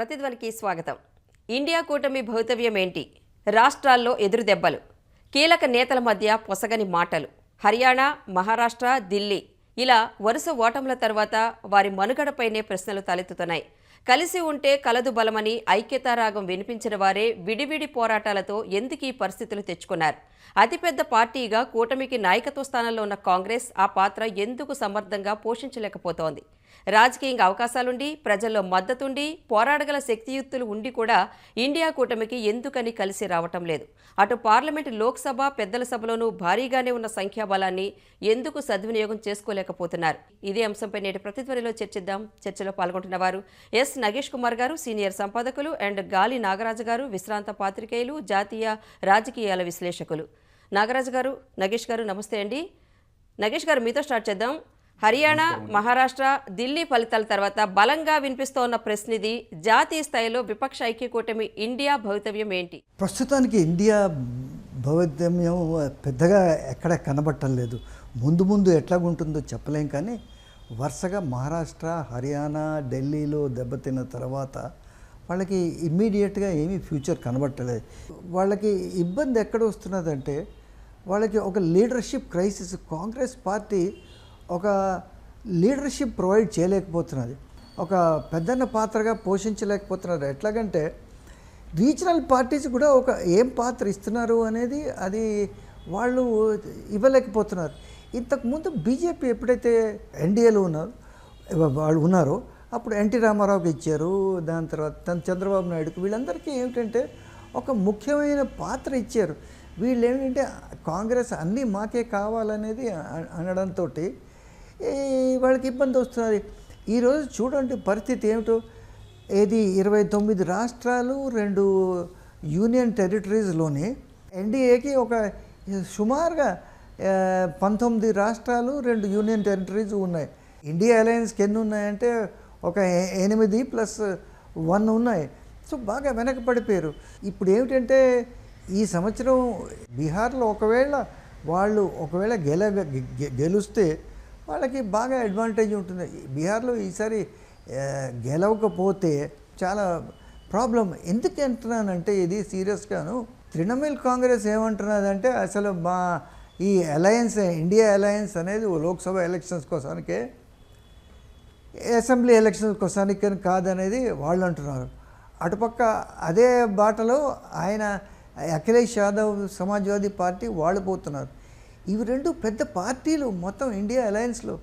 ప్రతిధ్వనికి స్వాగతం. ఇండియా కూటమి భవితవ్యం ఏంటి రాష్ట్రాల్లో ఎదురు దెబ్బలు. కీలక నేతల మధ్య పొసగని మాటలు. హర్యానా మహారాష్ట్ర ఢిల్లీ ఇలా వరుస ఓటముల తర్వాత వారి మనుగడపైనే ప్రశ్నలు తలెత్తుతున్నాయి. కలిసి ఉంటే కలదు బలమని ఐక్యతారాగం వినిపించిన వారే విడివిడి పోరాటాలతో ఎందుకు ఈ పరిస్థితులు తెచ్చుకున్నారు? అతిపెద్ద పార్టీగా కూటమికి నాయకత్వ స్థానంలో ఉన్న కాంగ్రెస్ ఆ పాత్ర ఎందుకు సమర్థంగా పోషించలేకపోతోంది? రాజకీయంగా అవకాశాలుండి ప్రజల్లో మద్దతుండి పోరాడగల శక్తియుక్తులు ఉండి కూడా ఇండియా కూటమికి ఎందుకని కలిసి రావటం లేదు. అటు పార్లమెంటు లోక్సభ పెద్దల సభలోనూ భారీగానే ఉన్న సంఖ్యాబలాన్ని ఎందుకు సద్వినియోగం చేసుకోలేకపోతున్నారు? ఇదే అంశంపై నేటి ప్రతిధ్వనిలో చర్చిద్దాం. చర్చలో పాల్గొంటున్న వారు ఎస్. నగేష్ కుమార్ గారు సీనియర్ సంపాదకులు అండ్ గాలి నాగరాజు గారు విశ్రాంత పాత్రికేయులు జాతీయ రాజకీయాల విశ్లేషకులు. నాగరాజు గారు నగేష్ గారు నమస్తే అండి. నగేష్ గారు మీతో స్టార్ట్ చేద్దాం. హర్యానా మహారాష్ట్ర ఢిల్లీ ఫలితాల తర్వాత బలంగా వినిపిస్తోన్న ప్రశ్న ఇది జాతీయ స్థాయిలో విపక్ష ఐక్య కూటమి ఇండియా భవితవ్యం ఏంటి? ప్రస్తుతానికి ఇండియా భవితమ్యం పెద్దగా ఎక్కడ కనబట్టం లేదు. ముందు ముందు ఎట్లాగుంటుందో చెప్పలేం కానీ వరుసగా మహారాష్ట్ర హర్యానా ఢిల్లీలో దెబ్బతిన్న తర్వాత వాళ్ళకి ఇమ్మీడియట్గా ఏమీ ఫ్యూచర్ కనబట్టలేదు వాళ్ళకి ఇబ్బంది ఎక్కడ వస్తున్నదంటే వాళ్ళకి ఒక లీడర్షిప్ క్రైసిస్ కాంగ్రెస్ పార్టీ ఒక లీడర్షిప్ ప్రొవైడ్ చేయలేకపోతున్నది. ఒక పెద్దన్న పాత్రగా పోషించలేకపోతున్నారు ఎట్లాగంటే రీజనల్ పార్టీస్ కూడా ఒక ఏం పాత్ర ఇస్తున్నారు అనేది అది వాళ్ళు ఇవ్వలేకపోతున్నారు. ఇంతకుముందు బీజేపీ ఎప్పుడైతే ఎన్డీఏలో ఉన్నారు వాళ్ళు ఉన్నారో అప్పుడు ఎన్టీ రామారావుకి ఇచ్చారు. దాని తర్వాత చంద్రబాబు నాయుడుకి. వీళ్ళందరికీ ఏమిటంటే ఒక ముఖ్యమైన పాత్ర ఇచ్చారు. వీళ్ళు ఏమిటంటే కాంగ్రెస్ అన్నీ మాకే కావాలనేది అనడంతో వాళ్ళకి ఇబ్బంది వస్తున్నది ఈరోజు చూడండి పరిస్థితి ఏమిటో. ఏది ఇరవై తొమ్మిది రాష్ట్రాలు రెండు యూనియన్ టెరిటరీస్లోని ఎన్డీఏకి ఒక సుమారుగా పంతొమ్మిది రాష్ట్రాలు రెండు యూనియన్ టెరిటరీస్ ఉన్నాయి. ఇండియా అలయన్స్కి ఎన్ని ఉన్నాయంటే ఒక ఎనిమిది ప్లస్ వన్ ఉన్నాయి. సో బాగా వెనకపడిపోయారు ఇప్పుడు ఏమిటంటే ఈ సంవత్సరం బీహార్లో ఒకవేళ వాళ్ళు ఒకవేళ గెల గె- గెలుస్తే వాళ్ళకి బాగా అడ్వాంటేజ్ ఉంటుంది. బీహార్లో ఈసారి గెలవకపోతే చాలా ప్రాబ్లం ఎందుకు అంటున్నానంటే ఇది సీరియస్గాను తృణమూల్ కాంగ్రెస్ ఏమంటున్నదంటే అసలు మా ఈ అలయన్స్ ఇండియా అలయన్స్ అనేది ఓ లోక్సభ ఎలక్షన్స్ కోసానికే అసెంబ్లీ ఎలక్షన్స్ కోసానికి కాదనేది వాళ్ళు అంటున్నారు. అటుపక్క అదే బాటలో ఆయన అఖిలేష్ యాదవ్ సమాజ్వాదీ పార్టీ వాళ్ళు పోతున్నారు. ఇవి రెండు పెద్ద పార్టీలు మొత్తం ఇండియా అలయన్స్లో.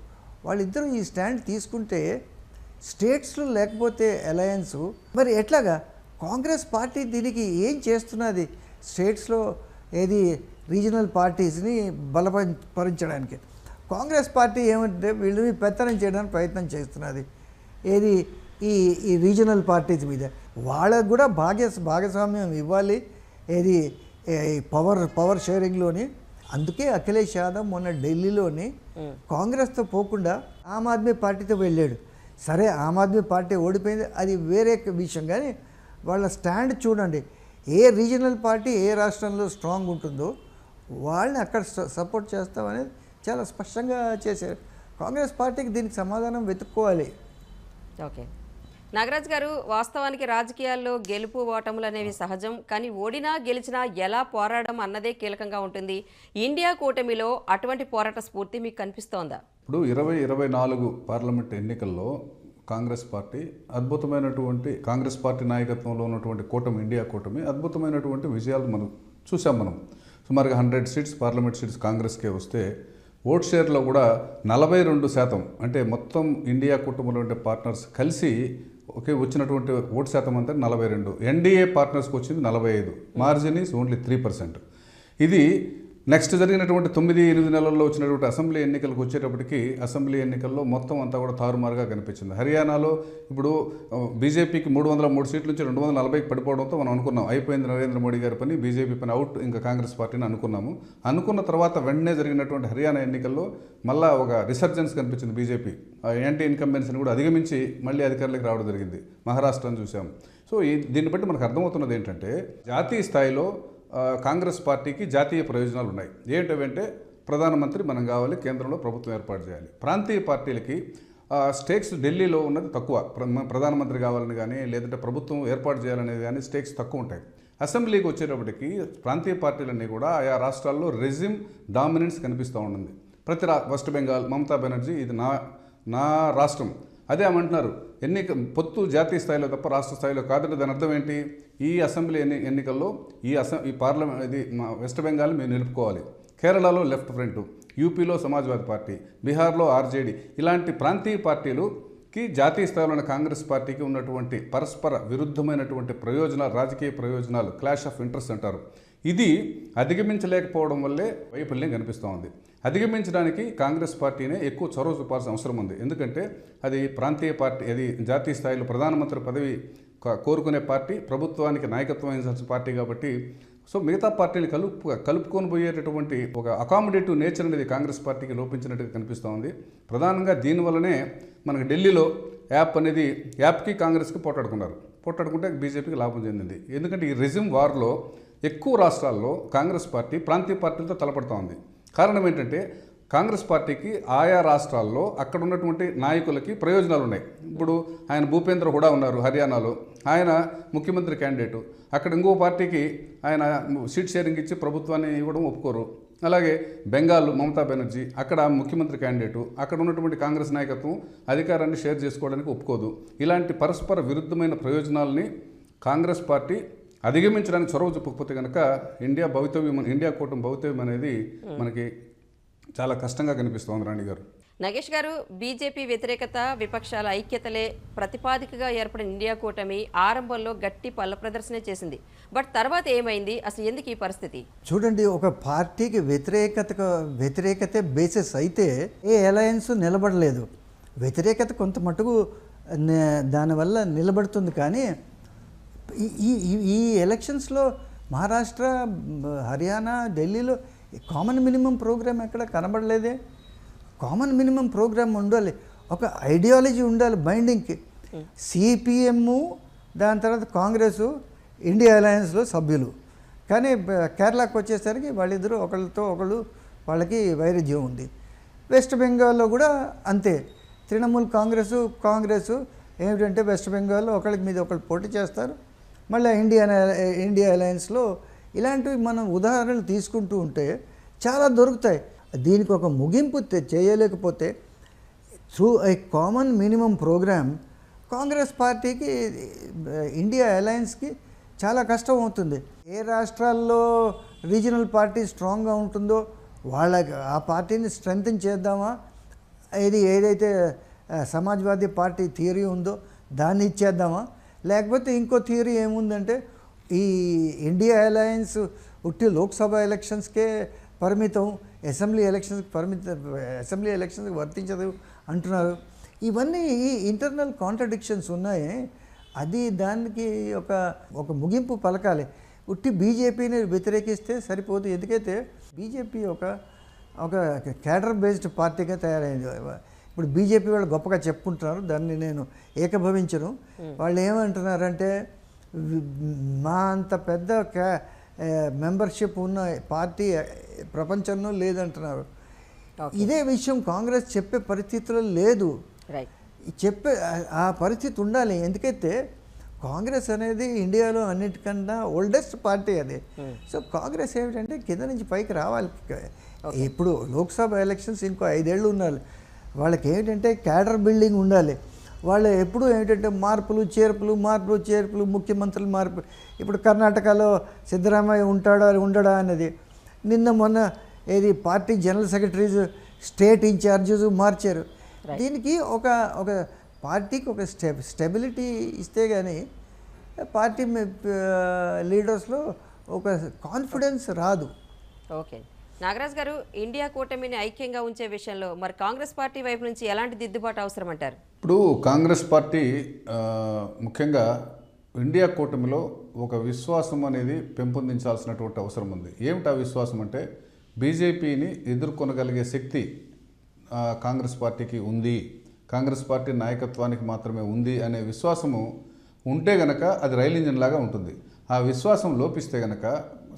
వాళ్ళిద్దరూ ఈ స్టాండ్ తీసుకుంటే స్టేట్స్లో లేకపోతే అలయన్స్. మరి ఎట్లాగా? కాంగ్రెస్ పార్టీ దీనికి ఏం చేస్తున్నది? స్టేట్స్లో ఏది? రీజనల్ పార్టీస్ని బలపరించడానికి కాంగ్రెస్ పార్టీ ఏమంటే వీళ్ళని పెత్తనం చేయడానికి ప్రయత్నం చేస్తున్నది. ఏది? ఈ ఈ రీజనల్ పార్టీస్ మీద. వాళ్ళకు కూడా భాగ్య భాగస్వామ్యం ఇవ్వాలి. ఏది? పవర్ పవర్ షేరింగ్లోని అందుకే అఖిలేష్ యాదవ్ మొన్న ఢిల్లీలోని కాంగ్రెస్తో పోకుండా ఆమ్ ఆద్మీ పార్టీతో వెళ్ళాడు. సరే ఆమ్ ఆద్మీ పార్టీ ఓడిపోయింది అది వేరే విషయం. కానీ వాళ్ళ స్టాండ్ చూడండి. ఏ రీజనల్ పార్టీ ఏ రాష్ట్రంలో స్ట్రాంగ్ ఉంటుందో వాళ్ళని అక్కడ సపోర్ట్ చేస్తామనేది చాలా స్పష్టంగా చేశారు. కాంగ్రెస్ పార్టీకి దీనికి సమాధానం వెతుక్కోవాలి. ఓకే. నాగరాజ్ గారు వాస్తవానికి రాజకీయాల్లో గెలుపు ఓటములు అనేవి సహజం కానీ ఓడినా గెలిచినా ఎలా పోరాడడం అన్నదే కీలకంగా ఉంటుంది. ఇండియా కూటమిలో అటువంటి పోరాట స్ఫూర్తి మీకు కనిపిస్తోందా? ఇప్పుడు ఇరవై ఇరవై నాలుగు పార్లమెంట్ ఎన్నికల్లో కాంగ్రెస్ పార్టీ అద్భుతమైనటువంటి కాంగ్రెస్ పార్టీ నాయకత్వంలో ఉన్నటువంటి కూటమి ఇండియా కూటమి అద్భుతమైనటువంటి విజయాలు మనం చూసాం మనం. సుమారుగా హండ్రెడ్ సీట్స్ పార్లమెంట్ సీట్స్ కాంగ్రెస్కే వస్తే ఓట్ షేర్లో కూడా నలభై రెండు శాతం అంటే మొత్తం ఇండియా కుటుంబంలో ఉండే పార్ట్నర్స్ కలిసి ఓకే వచ్చినటువంటి ఓటు శాతం అంతా నలభై రెండు. ఎన్డీఏ పార్ట్నర్స్కి వచ్చింది నలభై ఐదు. Margin is only three percent ఇది నెక్స్ట్ జరిగినటువంటి తొమ్మిది ఎనిమిది నెలల్లో వచ్చినటువంటి అసెంబ్లీ ఎన్నికలకు వచ్చేటప్పటికి అసెంబ్లీ ఎన్నికల్లో మొత్తం అంతా కూడా తారుమారుగా కనిపించింది. హర్యానాలో ఇప్పుడు బీజేపీకి మూడు వందల మూడు సీట్ల నుంచి రెండు వందల నలభైకి పడిపోవడంతో మనం అనుకున్నాం. అయిపోయింది నరేంద్ర మోడీ గారి పని బీజేపీ పని అవుట్ ఇంకా కాంగ్రెస్ పార్టీని అనుకున్నాము. అనుకున్న తర్వాత వెంటనే జరిగినటువంటి హర్యానా ఎన్నికల్లో మళ్ళా ఒక రిసర్జెన్స్ కనిపించింది బీజేపీ. యాంటీ ఇన్కంబెన్సీని కూడా అధిగమించి మళ్ళీ అధికారులకు రావడం జరిగింది. మహారాష్ట్రను చూసాం సో ఈ దీన్ని బట్టి మనకు అర్థమవుతున్నది ఏంటంటే జాతీయ స్థాయిలో కాంగ్రెస్ పార్టీకి జాతీయ ప్రయోజనాలు ఉన్నాయి. ఏంటంటే ప్రధానమంత్రి మనం కావాలి కేంద్రంలో ప్రభుత్వం ఏర్పాటు చేయాలి. ప్రాంతీయ పార్టీలకి స్టేక్స్ ఢిల్లీలో ఉన్నది తక్కువ. ప్ర- ప్రధానమంత్రి కావాలని కానీ లేదంటే ప్రభుత్వం ఏర్పాటు చేయాలనేది కానీ స్టేక్స్ తక్కువ ఉంటాయి. అసెంబ్లీకి వచ్చేటప్పటికి ప్రాంతీయ పార్టీలన్నీ కూడా ఆయా రాష్ట్రాల్లో రెజిమ్ డామినెన్స్ కనిపిస్తూ ఉంటుంది. ప్రతి రా వెస్ట్ బెంగాల్ మమతా బెనర్జీ ఇది నా నా రాష్ట్రం. అదే ఏమంటున్నారు? ఎన్నిక పొత్తు జాతీయ స్థాయిలో తప్ప రాష్ట్ర స్థాయిలో కాదంటే దాని అర్థం ఏంటి? ఈ అసెంబ్లీ ఎన్ని ఎన్నికల్లో ఈ అసెం ఈ పార్లమెంట్ ఇది మా వెస్ట్ బెంగాల్ మేము నిలుపుకోవాలి. కేరళలో లెఫ్ట్ ఫ్రంట్ యూపీలో సమాజ్వాదీ పార్టీ బీహార్లో ఆర్జేడీ ఇలాంటి ప్రాంతీయ పార్టీలుకి జాతీయ స్థాయిలో ఉన్న కాంగ్రెస్ పార్టీకి ఉన్నటువంటి పరస్పర విరుద్ధమైనటువంటి ప్రయోజనాలు రాజకీయ ప్రయోజనాలు క్లాష్ ఆఫ్ ఇంట్రెస్ట్ అంటారు. ఇది అధిగమించలేకపోవడం వల్లే వైఫల్యం కనిపిస్తూ ఉంది. అధిగమించడానికి కాంగ్రెస్ పార్టీనే ఎక్కువ చొరవ చూపాల్సిన అవసరం ఉంది. ఎందుకంటే అది ప్రాంతీయ పార్టీ అది జాతీయ స్థాయిలో ప్రధానమంత్రి పదవి కోరుకునే పార్టీ ప్రభుత్వానికి నాయకత్వం వహించాల్సిన పార్టీ కాబట్టి సో మిగతా పార్టీలు కలుపు కలుపుకొని పోయేటటువంటి ఒక అకామిడేటివ్ నేచర్ అనేది కాంగ్రెస్ పార్టీకి లోపించినట్టుగా కనిపిస్తూ ఉంది. ప్రధానంగా దీనివల్లనే మనకి ఢిల్లీలో యాప్ అనేది యాప్కి కాంగ్రెస్కి పోటాడుకున్నారు. పోటాడుకుంటే బీజేపీకి లాభం చెందింది. ఎందుకంటే ఈ రెజిమ్ వార్లో ఎక్కువ రాష్ట్రాల్లో కాంగ్రెస్ పార్టీ ప్రాంతీయ పార్టీలతో తలపడుతూ ఉంది. కారణం ఏంటంటే కాంగ్రెస్ పార్టీకి ఆయా రాష్ట్రాల్లో అక్కడ ఉన్నటువంటి నాయకులకి ప్రయోజనాలు ఉన్నాయి ఇప్పుడు ఆయన భూపేంద్ర హుడా ఉన్నారు హర్యానాలో. ఆయన ముఖ్యమంత్రి క్యాండిడేటు. అక్కడ ఇంకో పార్టీకి ఆయన సీట్ షేరింగ్ ఇచ్చి ప్రభుత్వాన్ని ఇవ్వడం ఒప్పుకోరు. అలాగే బెంగాల్ మమతా బెనర్జీ అక్కడ ముఖ్యమంత్రి క్యాండిడేటు. అక్కడ ఉన్నటువంటి కాంగ్రెస్ నాయకత్వం అధికారాన్ని షేర్ చేసుకోవడానికి ఒప్పుకోదు. ఇలాంటి పరస్పర విరుద్ధమైన ప్రయోజనాలని కాంగ్రెస్ పార్టీ అధిగమించడానికి చొరవ చూపకపోతే కనుక ఇండియా భవితవ్యం ఇండియా కూటమి భవితవ్యం అనేది మనకి చాలా కష్టంగా కనిపిస్తోంది రాణి గారు. నగేష్ గారు బీజేపీ వ్యతిరేకత విపక్షాల ఐక్యతలే ప్రతిపాదికగా ఏర్పడిన ఇండియా కూటమి ఆరంభంలో గట్టి పల్ల ప్రదర్శనే చేసింది. బట్ తర్వాత ఏమైంది? అసలు ఎందుకు ఈ పరిస్థితి? చూడండి ఒక పార్టీకి వ్యతిరేకత వ్యతిరేకతే బేసిస్ అయితే ఏ అలయన్స్ నిలబడలేదు. వ్యతిరేకత కొంత మటుకు దానివల్ల నిలబడుతుంది కానీ ఈ- ఈ ఎలక్షన్స్లో మహారాష్ట్ర హర్యానా ఢిల్లీలో కామన్ మినిమం ప్రోగ్రామ్ ఎక్కడ కనబడలేదే? కామన్ మినిమం ప్రోగ్రామ్ ఉండాలి. ఒక ఐడియాలజీ ఉండాలి బైండింగ్కి సిపిఎం దాని తర్వాత కాంగ్రెస్ ఇండియా అలయన్స్లో సభ్యులు. కానీ కేరళకు వచ్చేసరికి వాళ్ళిద్దరూ ఒకళ్ళతో ఒకళ్ళు వాళ్ళకి వైరుధ్యం ఉంది. వెస్ట్ బెంగాల్లో కూడా అంతే. తృణమూల్ కాంగ్రెస్ కాంగ్రెస్ ఏమిటంటే వెస్ట్ బెంగాల్లో ఒకళ్ళకి మీద ఒకళ్ళు పోటీ చేస్తారు. మళ్ళీ ఇండియా ఇండియా అలయన్స్లో ఇలాంటివి మనం ఉదాహరణలు తీసుకుంటూ ఉంటే చాలా దొరుకుతాయి. దీనికి ఒక ముగింపు చేయలేకపోతే through a common minimum programme Congress పార్టీకి ఇండియా అలయన్స్కి చాలా కష్టం అవుతుంది. ఏ రాష్ట్రాల్లో రీజనల్ పార్టీ స్ట్రాంగ్గా ఉంటుందో వాళ్ళకి ఆ పార్టీని స్ట్రెంగ్తన్ చేద్దామా? ఇది ఏదైతే సమాజ్వాదీ పార్టీ థియరీ ఉందో దాన్ని ఇచ్చేద్దామా? లేకపోతే ఇంకో థియరీ ఏముందంటే ఈ ఇండియా అలయన్స్ ఉట్టి లోక్సభ ఎలక్షన్స్కే పరిమితం అసెంబ్లీ ఎలక్షన్స్కి పరిమితం అసెంబ్లీ ఎలక్షన్స్కి వర్తించదు అంటున్నారు. ఇవన్నీ ఇంటర్నల్ కాంట్రడిక్షన్స్ ఉన్నాయి. అది దానికి ఒక ఒక ముగింపు పలకాలి. ఉట్టి బీజేపీని వ్యతిరేకిస్తే సరిపోదు. ఎందుకైతే బీజేపీ ఒక ఒక క్యాడర్ బేస్డ్ పార్టీగా తయారైంది. ఇప్పుడు బీజేపీ వాళ్ళు గొప్పగా చెప్పుకుంటున్నారు. దాన్ని నేను ఏకభవించను. వాళ్ళు ఏమంటున్నారంటే మా అంత పెద్ద మెంబర్షిప్ ఉన్న పార్టీ ప్రపంచంలో లేదంటున్నారు. ఇదే విషయం కాంగ్రెస్ చెప్పే పరిస్థితిలో లేదు. చెప్పే ఆ- ఆ పరిస్థితి ఉండాలి. ఎందుకైతే కాంగ్రెస్ అనేది ఇండియాలో అన్నిటికన్నా ఓల్డెస్ట్ పార్టీ అది. సో కాంగ్రెస్ ఏమిటంటే కింద నుంచి పైకి రావాలి. ఇప్పుడు లోక్సభ ఎలక్షన్స్ ఇంకో ఐదేళ్ళు ఉండాలి. వాళ్ళకి ఏమిటంటే క్యాడర్ బిల్డింగ్ ఉండాలి. వాళ్ళు ఎప్పుడు ఏమిటంటే మార్పులు చేర్పులు మార్పులు చేర్పులు ముఖ్యమంత్రులు మార్పు. ఇప్పుడు కర్ణాటకలో సిద్ధరామయ్య ఉంటాడా ఉండడా అనేది నిన్న మొన్న ఏది party general secretaries state in charges మార్చారు. దీనికి ఒక ఒక పార్టీకి ఒక స్టె స్టెబిలిటీ ఇస్తే కానీ పార్టీ లీడర్స్లో ఒక కాన్ఫిడెన్స్ రాదు. ఓకే. నాగరాజ్ గారు ఇండియా కూటమిని ఐక్యంగా ఉంచే విషయంలో మరి కాంగ్రెస్ పార్టీ వైపు నుంచి ఎలాంటి దిద్దుబాటు అవసరం అంటారు ఇప్పుడు కాంగ్రెస్ పార్టీ ముఖ్యంగా ఇండియా కూటమిలో ఒక విశ్వాసం అనేది పెంపొందించాల్సినటువంటి అవసరం ఉంది. ఏమిటి ఆ విశ్వాసం అంటే బీజేపీని ఎదుర్కొనగలిగే శక్తి కాంగ్రెస్ పార్టీకి ఉంది. కాంగ్రెస్ పార్టీ నాయకత్వానికి మాత్రమే ఉంది అనే విశ్వాసము ఉంటే గనక అది రైల్ ఇంజిన్ లాగా ఉంటుంది. ఆ విశ్వాసం లోపిస్తే గనక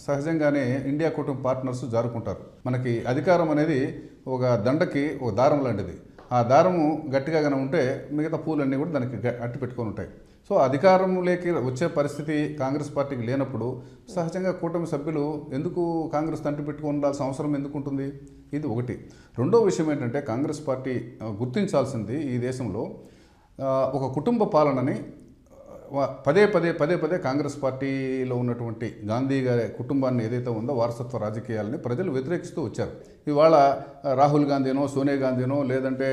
సహజంగానే ఇండియా కూటమి పార్ట్నర్స్ జారుకుంటారు. మనకి అధికారం అనేది ఒక దండకి ఒక దారం లాంటిది. ఆ దారము గట్టిగా కనుక ఉంటే మిగతా పూలన్నీ కూడా దానికి అట్టి పెట్టుకొని ఉంటాయి. సో అధికారంలోకి వచ్చే పరిస్థితి కాంగ్రెస్ పార్టీకి లేనప్పుడు సహజంగా కూటమి సభ్యులు ఎందుకు కాంగ్రెస్ తంటి పెట్టుకుని ఉండాల్సిన అవసరం ఎందుకు ఉంటుంది ఇది ఒకటి. రెండో విషయం ఏంటంటే కాంగ్రెస్ పార్టీ గుర్తించాల్సింది ఈ దేశంలో ఒక కుటుంబ పాలనని పదే పదే పదే పదే కాంగ్రెస్ పార్టీలో ఉన్నటువంటి గాంధీ గారి కుటుంబాన్ని ఏదైతే ఉందో వారసత్వ రాజకీయాలని ప్రజలు వ్యతిరేకిస్తూ వచ్చారు. ఇవాళ రాహుల్ గాంధీనో సోనియా గాంధీనో లేదంటే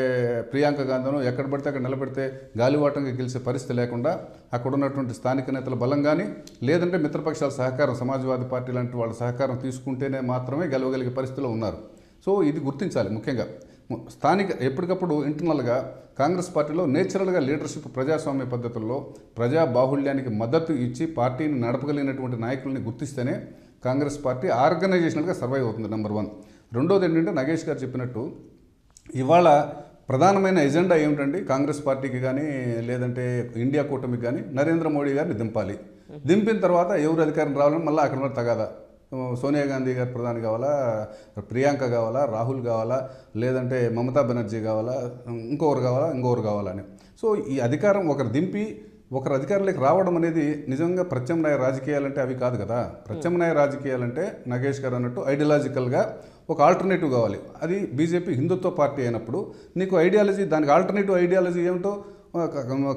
ప్రియాంక గాంధీనో ఎక్కడ పడితే అక్కడ నిలబెడితే గాలివాటంగా గెలిచే పరిస్థితి లేకుండా అక్కడ ఉన్నటువంటి స్థానిక నేతల బలం కానీ లేదంటే మిత్రపక్షాల సహకారం సమాజ్వాదీ పార్టీ లాంటి వాళ్ళ సహకారం తీసుకుంటేనే మాత్రమే గెలవగలిగే పరిస్థితిలో ఉన్నారు. సో ఇది గుర్తించాలి ముఖ్యంగా. స్థానిక ఎప్పటికప్పుడు ఇంటర్నల్గా కాంగ్రెస్ పార్టీలో నేచురల్గా లీడర్షిప్ ప్రజాస్వామ్య పద్ధతుల్లో ప్రజా బాహుళ్యానికి మద్దతు ఇచ్చి పార్టీని నడపగలిగినటువంటి నాయకుల్ని గుర్తిస్తేనే కాంగ్రెస్ పార్టీ ఆర్గనైజేషనల్గా సర్వైవ్ అవుతుంది నెంబర్ వన్ రెండోది ఏంటంటే నగేష్ గారు చెప్పినట్టు ఇవాళ ప్రధానమైన ఎజెండా ఏమిటండి కాంగ్రెస్ పార్టీకి కానీ లేదంటే ఇండియా కూటమికి కానీ నరేంద్ర మోడీ గారిని దింపాలి. దింపిన తర్వాత ఎవరు అధికారం రావాలని మళ్ళీ అక్కడ తగాదా? సోనియా గాంధీ గారు ప్రధాని కావాలా ప్రియాంక కావాలా రాహుల్ కావాలా లేదంటే మమతా బెనర్జీ కావాలా ఇంకొకరు కావాలా ఇంకొకరు కావాలా అని. సో ఈ అధికారం ఒకరు దింపి ఒకరు అధికారంలోకి రావడం అనేది నిజంగా ప్రత్యామ్నాయ రాజకీయాలంటే అవి కాదు కదా. ప్రత్యామ్నాయ రాజకీయాలంటే నగేష్ గారు అన్నట్టు ఐడియాలజికల్గా ఒక ఆల్టర్నేటివ్ కావాలి. అది బీజేపీ హిందుత్వ పార్టీ అయినప్పుడు నీకు ఐడియాలజీ దానికి ఆల్టర్నేటివ్ ఐడియాలజీ ఏమిటో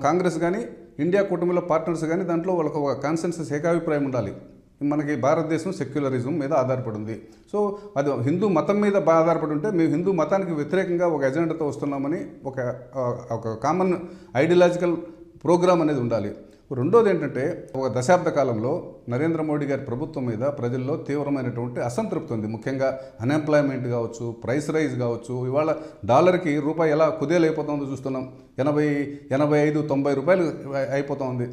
కాంగ్రెస్ కానీ ఇండియా కూటమిలో పార్ట్నర్స్ కానీ దాంట్లో వాళ్ళకు ఒక కాన్సెన్సస్ ఏకాభిప్రాయం ఉండాలి. మనకి భారతదేశం సెక్యులరిజం మీద ఆధారపడి ఉంది సో అది హిందూ మతం మీద బా- ఆధారపడి ఉంటే మేము హిందూ మతానికి వ్యతిరేకంగా ఒక ఎజెండాతో వస్తున్నామని ఒక ఒక కామన్ ఐడియలాజికల్ ప్రోగ్రామ్ అనేది ఉండాలి. రెండోది ఏంటంటే ఒక దశాబ్ద కాలంలో నరేంద్ర మోడీ గారి ప్రభుత్వం మీద ప్రజల్లో తీవ్రమైనటువంటి అసంతృప్తి ఉంది. ముఖ్యంగా అన్ఎంప్లాయ్మెంట్ కావచ్చు ప్రైస్ రైజ్ కావచ్చు. ఇవాళ డాలర్కి రూపాయి ఎలా కుదేలైపోతుందో చూస్తున్నాం. ఎనభై ఎనభై ఐదు తొంభై రూపాయలు అయిపోతుంది.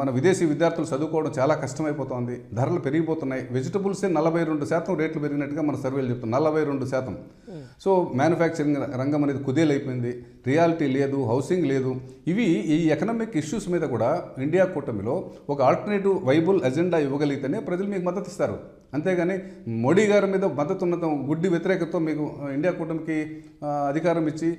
మన విదేశీ విద్యార్థులు చదువుకోవడం చాలా కష్టమైపోతుంది. ధరలు పెరిగిపోతున్నాయి. వెజిటబుల్సే నలభై రెండు శాతం రేట్లు పెరిగినట్టుగా మన సర్వేలు చెప్తాం నలభై రెండు శాతం. సో మ్యానుఫ్యాక్చరింగ్ రంగం అనేది కుదేలైపోయింది. రియాలిటీ లేదు హౌసింగ్ లేదు. ఇవి ఈ ఎకనామిక్ ఇష్యూస్ మీద కూడా ఇండియా కూటమిలో ఒక ఆల్టర్నేటివ్ వైబుల్ అజెండా ఇవ్వగలిగితేనే ప్రజలు మీకు మద్దతు ఇస్తారు అంతేగాని మోడీ గారి మీద మద్దతు గుడ్డి వ్యతిరేకతతో మీకు ఇండియా కూటమికి అధికారం ఇచ్చి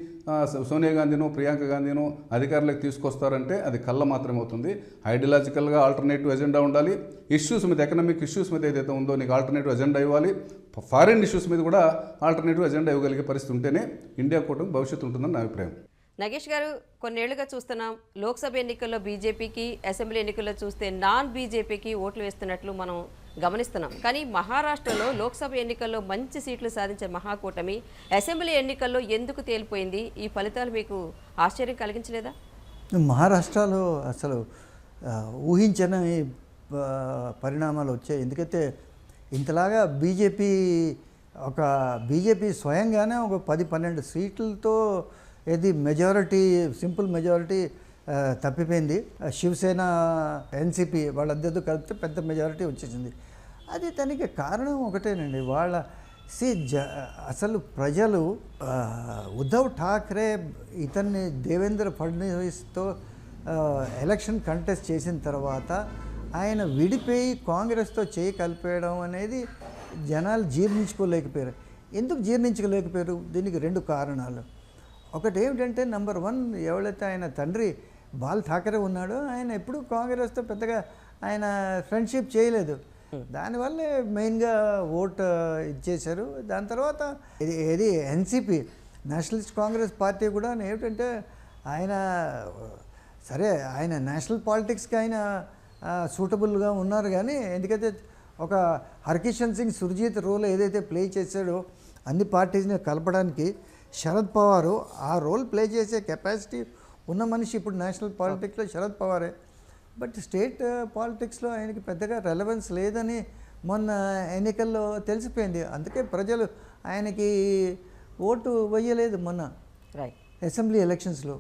సోనియా గాంధీనో ప్రియాంక గాంధీనో అధికారులకు తీసుకొస్తారంటే అది కళ్ళ మాత్రమే అవుతుంది. ఐడియాలజికల్గా ఆల్టర్నేటివ్ ఎజెండా ఉండాలి. ఇష్యూస్ మీద ఎకనామిక్ ఇష్యూస్ మీద ఏదైతే ఉందో నీకు ఆల్టర్నేటివ్ ఎజెండా ఇవ్వాలి. ఫారిన్ ఇష్యూస్ మీద కూడా ఆల్టర్నేటివ్ ఎజెండా ఇవ్వగలిగే పరిస్థితి ఉంటేనే ఇండియా కూటమి భవిష్యత్తు ఉంటుందని నా అభిప్రాయం. నగేష్ గారు కొన్నేళ్ళుగా చూస్తున్నాం లోక్సభ ఎన్నికల్లో బీజేపీకి అసెంబ్లీ ఎన్నికల్లో చూస్తే నాన్ బీజేపీకి ఓట్లు వేస్తున్నట్లు మనం గమనిస్తున్నాం. కానీ మహారాష్ట్రలో లోక్సభ ఎన్నికల్లో మంచి సీట్లు సాధించే మహాకూటమి అసెంబ్లీ ఎన్నికల్లో ఎందుకు తేలిపోయింది? ఈ ఫలితాలు మీకు ఆశ్చర్యం కలిగించలేదా? మహారాష్ట్రలో అసలు ఊహించని పరిణామాలు వచ్చాయి. ఎందుకంటే ఇంతలాగా బీజేపీ ఒక బీజేపీ స్వయంగానే ఒక పది పన్నెండు సీట్లతో ఇది మెజారిటీ సింపుల్ మెజారిటీ తప్పిపోయింది. శివసేన ఎన్సిపి వాళ్ళందరితో కలిపితే పెద్ద మెజారిటీ వచ్చేసింది. అది దానికి కారణం ఒకటేనండి. వాళ్ళ సి జ అసలు ప్రజలు ఉద్ధవ్ ఠాక్రే ఇతన్ని దేవేంద్ర ఫడ్నవీస్తో ఎలక్షన్ కంటెస్ట్ చేసిన తర్వాత ఆయన విడిపోయి కాంగ్రెస్తో చేయి కలిపేయడం అనేది జనాలు జీర్ణించుకోలేకపోయారు. ఎందుకు జీర్ణించుకోలేకపోయారు? దీనికి రెండు కారణాలు. ఒకటి ఏమిటంటే నెంబర్ వన్ ఎవరైతే ఆయన తండ్రి బాల్ ఠాకరే ఉన్నాడో ఆయన ఎప్పుడూ కాంగ్రెస్తో పెద్దగా ఆయన ఫ్రెండ్షిప్ చేయలేదు. దానివల్లే మెయిన్గా ఓట్ ఇచ్చేశారు. దాని తర్వాత ఇది ఏది ఎన్సిపి నేషనలిస్ట్ కాంగ్రెస్ పార్టీ కూడా ఏమిటంటే ఆయన సరే ఆయన నేషనల్ పాలిటిక్స్కి ఆయన సూటబుల్గా ఉన్నారు కానీ ఎందుకంటే ఒక హర్కిషన్ సింగ్ సుర్జీత్ రోల్ ఏదైతే ప్లే చేశాడో అన్ని పార్టీస్ని కలపడానికి శరద్ పవారు ఆ రోల్ ప్లే చేసే కెపాసిటీ ఉన్న మనిషి ఇప్పుడు నేషనల్ పాలిటిక్స్లో శరద్ పవారే. బట్ స్టేట్ పాలిటిక్స్లో ఆయనకి పెద్దగా రెలవెన్స్ లేదని మొన్న ఎన్నికల్లో తెలిసిపోయింది. అందుకే ప్రజలు ఆయనకి ఓటు వేయలేదు మొన్న. రైట్ అసెంబ్లీ ఎలక్షన్స్లో.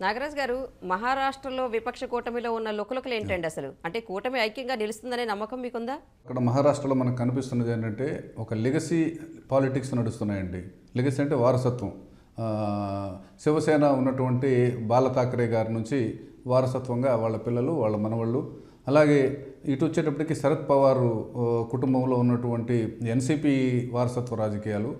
నాగరాజ్ గారు మహారాష్ట్రలో విపక్ష కూటమిలో ఉన్న లుకలుకలు ఏంటండి అసలు? అంటే కూటమి ఐక్యంగా నిలుస్తుందనే నమ్మకం మీకుందా? అక్కడ మహారాష్ట్రలో మనకు కనిపిస్తున్నది ఏంటంటే ఒక లెగసీ పాలిటిక్స్ నడుస్తున్నాయండి. లెగసీ అంటే వారసత్వం. శివసేన ఉన్నటువంటి బాల ఠాకరే గారి నుంచి వారసత్వంగా వాళ్ళ పిల్లలు వాళ్ళ మనవళ్ళు. అలాగే ఇటు వచ్చేటప్పటికి శరద్ పవార్ కుటుంబంలో ఉన్నటువంటి ఎన్సీపీ వారసత్వ రాజకీయాలు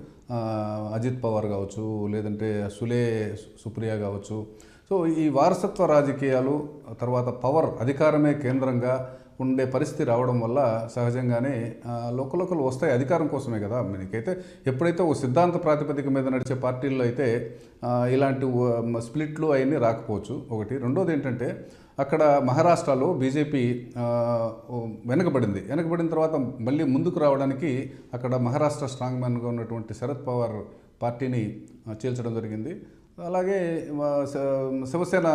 అజిత్ పవార్ కావచ్చు లేదంటే సులే సుప్రియా కావచ్చు. సో ఈ వారసత్వ రాజకీయాలు తర్వాత పవర్ అధికారమే కేంద్రంగా ఉండే పరిస్థితి రావడం వల్ల సహజంగానే లోకలోకలు వస్తాయి అధికారం కోసమే కదా. మీకైతే ఎప్పుడైతే ఓ సిద్ధాంత ప్రాతిపదిక మీద నడిచే పార్టీల్లో అయితే ఇలాంటి స్ప్లిట్లు అవన్నీ రాకపోవచ్చు. ఒకటి. రెండోది ఏంటంటే అక్కడ మహారాష్ట్రలో బీజేపీ వెనకబడింది. వెనకబడిన తర్వాత మళ్ళీ ముందుకు రావడానికి అక్కడ మహారాష్ట్ర స్ట్రాంగ్ మ్యాన్గా ఉన్నటువంటి శరద్ పవార్ పార్టీని చేల్చడం చీల్చడం జరిగింది. అలాగే శివసేన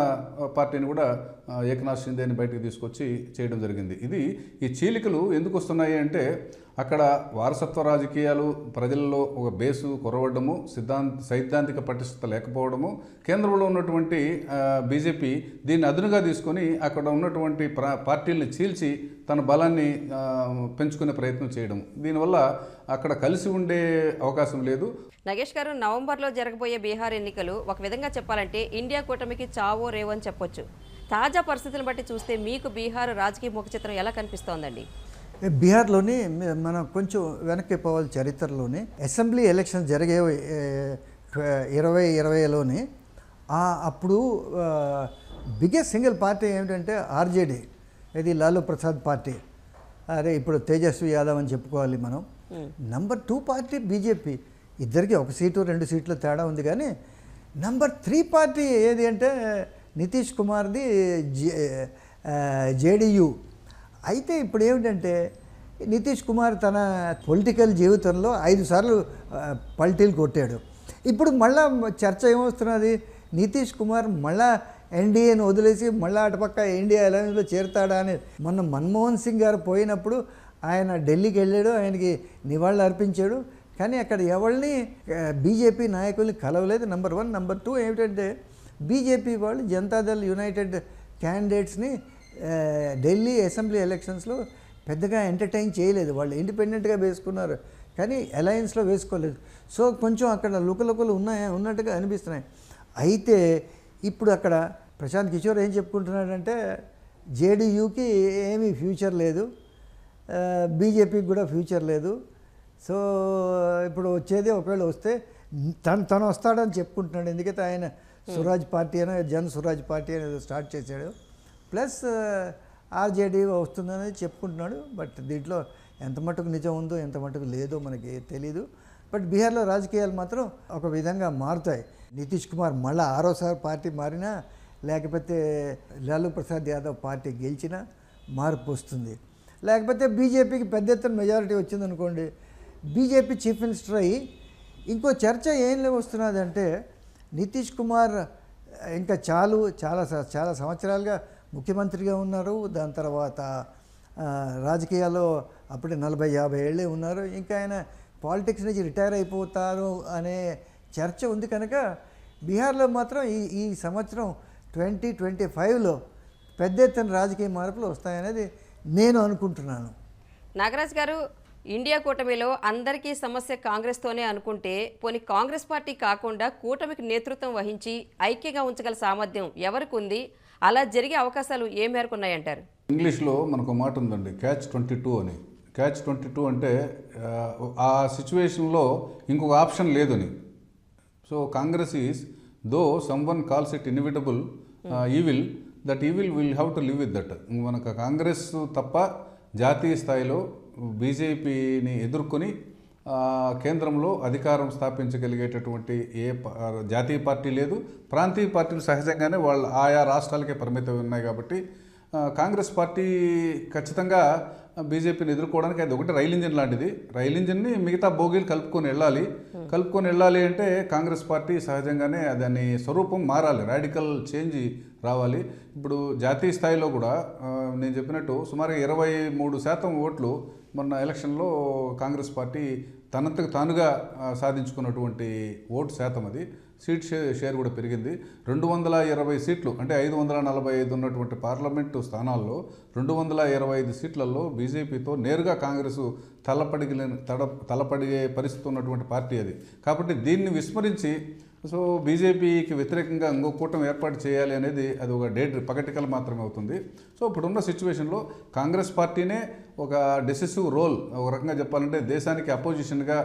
పార్టీని కూడా ఆ, ఏకనాథ్ షిందేని బయటకు తీసుకొచ్చి చేయడం జరిగింది. ఇది ఈ చీలికలు ఎందుకు వస్తున్నాయి అంటే అక్కడ వారసత్వ రాజకీయాలు ప్రజల్లో ఒక బేసు కొరవడము సిద్ధాంత సైద్ధాంతిక పటిష్టత లేకపోవడము కేంద్రంలో ఉన్నటువంటి బీజేపీ దీన్ని అదునుగా తీసుకొని అక్కడ ఉన్నటువంటి ప్రా పార్టీల్ని చీల్చి తన బలాన్ని పెంచుకునే ప్రయత్నం చేయడం. దీనివల్ల అక్కడ కలిసి ఉండే అవకాశం లేదు. నగేష్ గారు నవంబర్లో జరగబోయే బీహార్ ఎన్నికలు ఒక విధంగా చెప్పాలంటే ఇండియా కూటమికి చావో రేవో అని చెప్పొచ్చు. తాజా పరిస్థితులను బట్టి చూస్తే మీకు బీహార్ రాజకీయ ముఖ చిత్రం ఎలా కనిపిస్తోందండి? బీహార్లోని మనం కొంచెం వెనక్కి పోవాలి చరిత్రలోని. అసెంబ్లీ ఎలక్షన్ జరిగే ఇరవై ఇరవైలోని ఆ- అప్పుడు బిగ్గెస్ట్ సింగిల్ పార్టీ ఏమిటంటే ఆర్జేడీ. ఇది లాలూ ప్రసాద్ పార్టీ. అరే ఇప్పుడు తేజస్వి యాదవ్ అని చెప్పుకోవాలి మనం. Number two party BJP. ఇద్దరికి ఒక సీటు రెండు సీట్లు తేడా ఉంది కానీ నంబర్ త్రీ పార్టీ ఏది అంటే నితీష్ కుమార్ది జేడియు. అయితే ఇప్పుడు ఏమిటంటే నితీష్ కుమార్ తన పొలిటికల్ జీవితంలో ఐదు సార్లు పల్టీలు కొట్టాడు. ఇప్పుడు మళ్ళా చర్చ ఏమొస్తున్నది? నితీష్ కుమార్ మళ్ళా ఎన్డీఏని వదిలేసి మళ్ళీ అటుపక్క ఎన్డీఏ అలయన్స్లో చేరుతాడా అని మొన్న మన్మోహన్ సింగ్ గారు పోయినప్పుడు ఆయన ఢిల్లీకి వెళ్ళాడు ఆయనకి నివాళులు అర్పించాడు. కానీ అక్కడ ఎవరిని బీజేపీ నాయకుల్ని కలవలేదు. నెంబర్ వన్ నెంబర్ టూ ఏమిటంటే బీజేపీ వాళ్ళు జనతాదళ్ యునైటెడ్ క్యాండిడేట్స్ని ఢిల్లీ అసెంబ్లీ ఎలక్షన్స్లో పెద్దగా ఎంటర్టైన్ చేయలేదు. వాళ్ళు ఇండిపెండెంట్గా వేసుకున్నారు. కానీ అలయన్స్లో వేసుకోలేదు. సో కొంచెం అక్కడ లుకలుకలు ఉన్నాయి? ఉన్నట్టుగా అనిపిస్తున్నాయి. అయితే ఇప్పుడు అక్కడ ప్రశాంత్ కిషోర్ ఏం చెప్పుకుంటున్నాడంటే జేడీయూకి ఏమీ ఫ్యూచర్ లేదు బీజేపీకి కూడా ఫ్యూచర్ లేదు. సో ఇప్పుడు వచ్చేది ఒకవేళ వస్తే తను తను వస్తాడని చెప్పుకుంటున్నాడు. ఎందుకైతే ఆయన స్వరాజ్ పార్టీ అని జన్ స్వరాజ్ పార్టీ అనేది స్టార్ట్ చేశాడు. ప్లస్ ఆర్జేడీ వస్తుందనేది చెప్పుకుంటున్నాడు. బట్ దీంట్లో ఎంత మటుకు నిజం ఉందో ఎంత మటుకు లేదో మనకి తెలీదు. బట్ బీహార్లో రాజకీయాలు మాత్రం ఒక విధంగా మారుతాయి. నితీష్ కుమార్ మళ్ళీ ఆరోసారి పార్టీ మారినా లేకపోతే లాలూ ప్రసాద్ యాదవ్ పార్టీ గెలిచినా మార్పు వస్తుంది. లేకపోతే బీజేపీకి పెద్ద ఎత్తున మెజారిటీ వచ్చిందనుకోండి బీజేపీ చీఫ్ మినిస్టర్ అయ్యి ఇంకో చర్చ ఏం వస్తున్నది అంటే నితీష్ కుమార్ ఇంకా చాలు చాలా చాలా సంవత్సరాలుగా ముఖ్యమంత్రిగా ఉన్నారు. దాని తర్వాత రాజకీయాల్లో అప్పుడే నలభై యాభై ఏళ్ళే ఉన్నారు. ఇంకా ఆయన పాలిటిక్స్ నుంచి రిటైర్ అయిపోతారు అనే చర్చ ఉంది కనుక బీహార్లో మాత్రం ఈ ఈ సంవత్సరం ట్వంటీ ట్వంటీ ఫైవ్లో పెద్ద ఎత్తున రాజకీయ మార్పులు వస్తాయనేది నేను అనుకుంటున్నాను. నాగరాజ్ గారు ఇండియా కూటమిలో అందరికీ సమస్య కాంగ్రెస్తోనే అనుకుంటే పోనీ కాంగ్రెస్ పార్టీ కాకుండా కూటమికి నేతృత్వం వహించి ఐక్యంగా ఉంచగల సామర్థ్యం ఎవరికి ఉంది? అలా జరిగే అవకాశాలు ఏ మేరకు ఉన్నాయంటారు? ఇంగ్లీష్లో మనకు ఒక మాట ఉందండి క్యాచ్ ట్వంటీ టూ అని. క్యాచ్ ట్వంటీ టూ అంటే ఆ, ఆ సిచ్యువేషన్లో ఇంకొక ఆప్షన్ లేదని. So Congress is though someone calls it inevitable evil that evil will have to live with that మనకు కాంగ్రెస్ తప్ప జాతీయ స్థాయిలో బీజేపీని ఎదుర్కొని కేంద్రంలో అధికారం స్థాపించగలిగేటటువంటి ఏ జాతీయ పార్టీ లేదు. ప్రాంతీయ పార్టీలు సహజంగానే వాళ్ళ ఆయా రాష్ట్రాలకే పరిమితం ఉన్నాయి కాబట్టి కాంగ్రెస్ పార్టీ ఖచ్చితంగా బీజేపీని ఎదుర్కోవడానికి అది ఒకటి రైల్ ఇంజిన్ లాంటిది. రైల్ ఇంజిన్ని మిగతా బోగీలు కలుపుకొని వెళ్ళాలి. కలుపుకొని వెళ్ళాలి అంటే కాంగ్రెస్ పార్టీ సహజంగానే దాని స్వరూపం మారాలి. రాడికల్ చేంజ్ రావాలి. ఇప్పుడు జాతీయ స్థాయిలో కూడా నేను చెప్పినట్టు సుమారు ఇరవై మూడు శాతం ఓట్లు మొన్న ఎలక్షన్లో కాంగ్రెస్ పార్టీ తనంతకు తానుగా సాధించుకున్నటువంటి ఓటు శాతం అది. సీట్ షే- షేర్ కూడా పెరిగింది. రెండు వందల ఇరవై సీట్లు అంటే ఐదు వందల నలభై ఐదు ఉన్నటువంటి పార్లమెంటు స్థానాల్లో రెండు వందల ఇరవై ఐదు సీట్లలో బీజేపీతో నేరుగా కాంగ్రెస్ తలపడిగిన తడ తలపడిగే పరిస్థితి ఉన్నటువంటి పార్టీ అది. కాబట్టి దీన్ని విస్మరించి సో బీజేపీకి వ్యతిరేకంగా ఇంకో కూటమి ఏర్పాటు చేయాలి అనేది అది ఒక డేట్ పగటికలు మాత్రమే అవుతుంది. సో ఇప్పుడున్న సిచ్యువేషన్లో కాంగ్రెస్ పార్టీనే ఒక డెసిసివ్ రోల్ ఒక రకంగా చెప్పాలంటే దేశానికి అపోజిషన్గా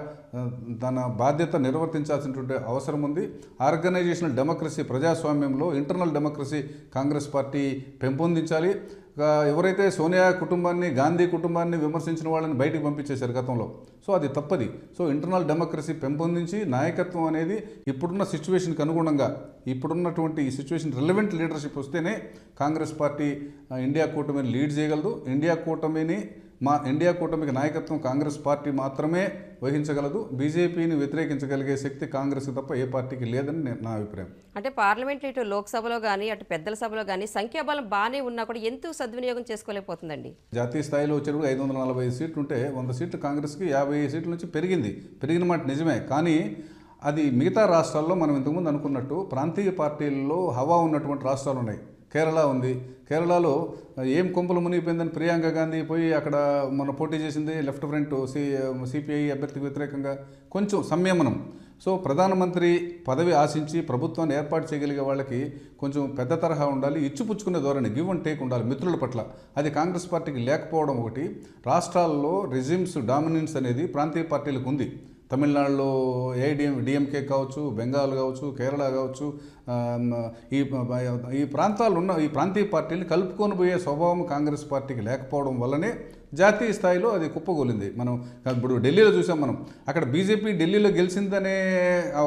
తన బాధ్యత నిర్వర్తించాల్సినటువంటి అవసరం ఉంది. ఆర్గనైజేషనల్ డెమోక్రసీ ప్రజాస్వామ్యంలో ఇంటర్నల్ డెమోక్రసీ కాంగ్రెస్ పార్టీ పెంపొందించాలి. ఎవరైతే సోనియా కుటుంబాన్ని గాంధీ కుటుంబాన్ని విమర్శించిన వాళ్ళని బయటికి పంపించేశారు గతంలో సో అది తప్పది. సో ఇంటర్నల్ డెమోక్రసీ పెంపొందించి నాయకత్వం అనేది ఇప్పుడున్న సిచ్యువేషన్కి అనుగుణంగా ఇప్పుడున్నటువంటి ఈ సిచ్యువేషన్ రిలవెంట్ లీడర్షిప్ వస్తేనే కాంగ్రెస్ పార్టీ ఇండియా కూటమిని లీడ్ చేయగలదు. ఇండియా కూటమిని మా ఇండియా కూటమికి నాయకత్వం కాంగ్రెస్ పార్టీ మాత్రమే వహించగలదు. బీజేపీని వ్యతిరేకించగలిగే శక్తి కాంగ్రెస్కి తప్ప ఏ పార్టీకి లేదని నా అభిప్రాయం. అంటే పార్లమెంట్ ఇటు లోక్సభలో కానీ అటు పెద్దల సభలో కానీ సంఖ్యాబలం బాగానే ఉన్నా కూడా ఎందుకు సద్వినియోగం చేసుకోలేకపోతుందండి? జాతీయ స్థాయిలో వచ్చేటప్పుడు ఐదు వందల నలభై ఐదు సీట్లు ఉంటే వంద సీట్లు కాంగ్రెస్కి యాభై సీట్ల నుంచి పెరిగింది. పెరిగిన మాట నిజమే. కానీ అది మిగతా రాష్ట్రాల్లో మనం ఇంతకుముందు అనుకున్నట్టు ప్రాంతీయ పార్టీల్లో హవా ఉన్నటువంటి రాష్ట్రాలు ఉన్నాయి కేరళ ఉంది. కేరళలో ఏం కొంపలు మునిగిపోయిందని ప్రియాంక గాంధీ పోయి అక్కడ మన పోటీ చేసింది లెఫ్ట్ ఫ్రంట్ సి సిపిఐ అభ్యర్థికి వ్యతిరేకంగా. కొంచెం సంయమనం. సో ప్రధానమంత్రి పదవి ఆశించి ప్రభుత్వాన్ని ఏర్పాటు చేయగలిగే వాళ్ళకి కొంచెం పెద్ద తరహా ఉండాలి. ఇచ్చిపుచ్చుకునే ధోరణి గివ్ అండ్ టేక్ ఉండాలి మిత్రుల పట్ల. అది కాంగ్రెస్ పార్టీకి లేకపోవడం ఒకటి. రాష్ట్రాల్లో రెజిమ్స్ డామినెన్స్ అనేది ప్రాంతీయ పార్టీలకు ఉంది. తమిళనాడులో ఏడిఎం డిఎంకే కావచ్చు బెంగాల్ కావచ్చు కేరళ కావచ్చు ఈ ఈ ప్రాంతాలు ఉన్న ఈ ప్రాంతీయ పార్టీని కలుపుకొని పోయే స్వభావం కాంగ్రెస్ పార్టీకి లేకపోవడం వల్లనే జాతీయ స్థాయిలో అది కుప్పగోలింది. మనం ఇప్పుడు ఢిల్లీలో చూసాం మనం. అక్కడ బీజేపీ ఢిల్లీలో గెలిచిందనే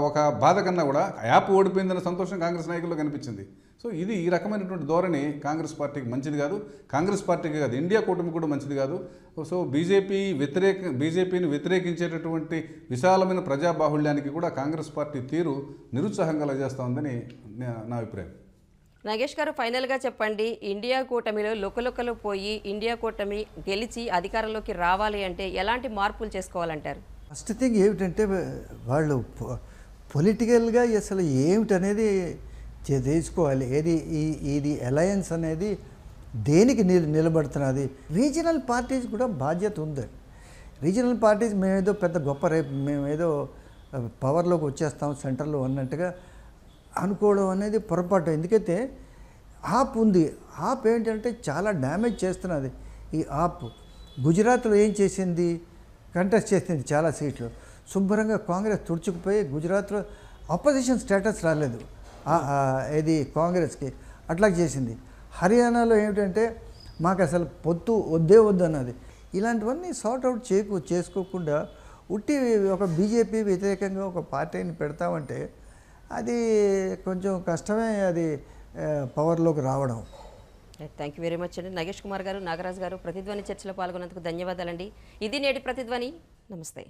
ఒక బాధ కన్నా కూడా యాప్ ఓడిపోయిందనే సంతోషం కాంగ్రెస్ నాయకుల్లో కనిపించింది. సో ఇది ఈ రకమైనటువంటి ధోరణి కాంగ్రెస్ పార్టీకి మంచిది కాదు. కాంగ్రెస్ పార్టీకి కాదు ఇండియా కూటమి కూడా మంచిది కాదు. సో బీజేపీ వ్యతిరేక బీజేపీని వ్యతిరేకించేటటువంటి విశాలమైన ప్రజాబాహుళ్యానికి కూడా కాంగ్రెస్ పార్టీ తీరు నిరుత్సాహం కలగజేస్తూ ఉందని నా- నా అభిప్రాయం. నాగేష్ గారు ఫైనల్గా చెప్పండి. ఇండియా కూటమిలో లుకలుకలు పోయి ఇండియా కూటమి గెలిచి అధికారంలోకి రావాలి అంటే ఎలాంటి మార్పులు చేసుకోవాలంటారు? ఫస్ట్ థింగ్ ఏమిటంటే వాళ్ళు పొలిటికల్గా అసలు ఏమిటనేది చే- ఏది ఈ ఇది అలయన్స్ అనేది దేనికి నిల నిలబడుతున్నది? రీజనల్ పార్టీస్ కూడా బాధ్యత ఉంది. రీజనల్ పార్టీస్ మేమేదో పెద్ద గొప్ప రేపు మేమేదో పవర్లోకి వచ్చేస్తాం సెంటర్లో అన్నట్టుగా అనుకోవడం అనేది పొరపాటు. ఎందుకైతే ఆప్ ఉంది. ఆప్ ఏంటంటే చాలా డ్యామేజ్ చేస్తున్నది ఈ ఆప్. గుజరాత్లో ఏం చేసింది? కంటెస్ట్ చేసింది చాలా సీట్లు. శుభ్రంగా కాంగ్రెస్ తుడుచుకుపోయి గుజరాత్లో అపోజిషన్ స్టేటస్ రాలేదు. ఇది కాంగ్రెస్కి అట్లా చేసింది. హర్యానాలో ఏమిటంటే మాకు అసలు పొత్తు వద్దే వద్దు అన్నది. ఇలాంటివన్నీ సార్ట్ అవుట్ చేయకు చేసుకోకుండా ఉట్టి ఒక బీజేపీ వ్యతిరేకంగా ఒక పార్టీని పెడతామంటే అది కొంచెం కష్టమే అది పవర్లోకి రావడం. థ్యాంక్ యూ వెరీ మచ్ అండి. నగేష్ కుమార్ గారు నాగరాజు గారు ప్రతిధ్వని చర్చలో పాల్గొన్నందుకు ధన్యవాదాలండి. ఇది నేటి ప్రతిధ్వని. నమస్తే.